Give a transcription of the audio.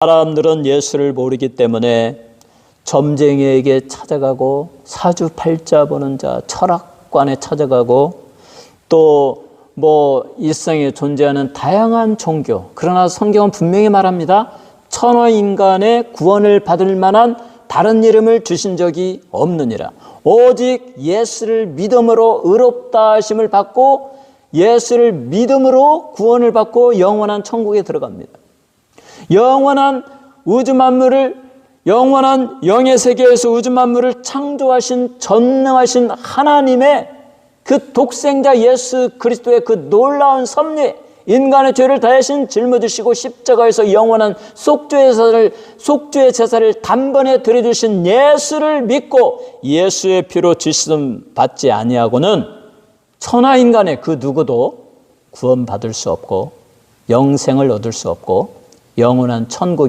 사람들은 예수를 모르기 때문에 점쟁이에게 찾아가고 사주팔자 보는 자, 철학관에 찾아가고 또 뭐 일상에 존재하는 다양한 종교. 그러나 성경은 분명히 말합니다. 천하 인간의 구원을 받을 만한 다른 이름을 주신 적이 없느니라. 오직 예수를 믿음으로 의롭다 하심을 받고 예수를 믿음으로 구원을 받고 영원한 천국에 들어갑니다. 영원한 우주 만물을 영원한 영의 세계에서 우주 만물을 창조하신 전능하신 하나님의 그 독생자 예수 그리스도의 그 놀라운 섭리 인간의 죄를 다하신 짊어지시고 십자가에서 영원한 속죄의 제사를 속죄의 제사를 단번에 드려주신 예수를 믿고 예수의 피로 지시름 받지 아니하고는 천하 인간의 그 누구도 구원받을 수 없고 영생을 얻을 수 없고 영원한 천국에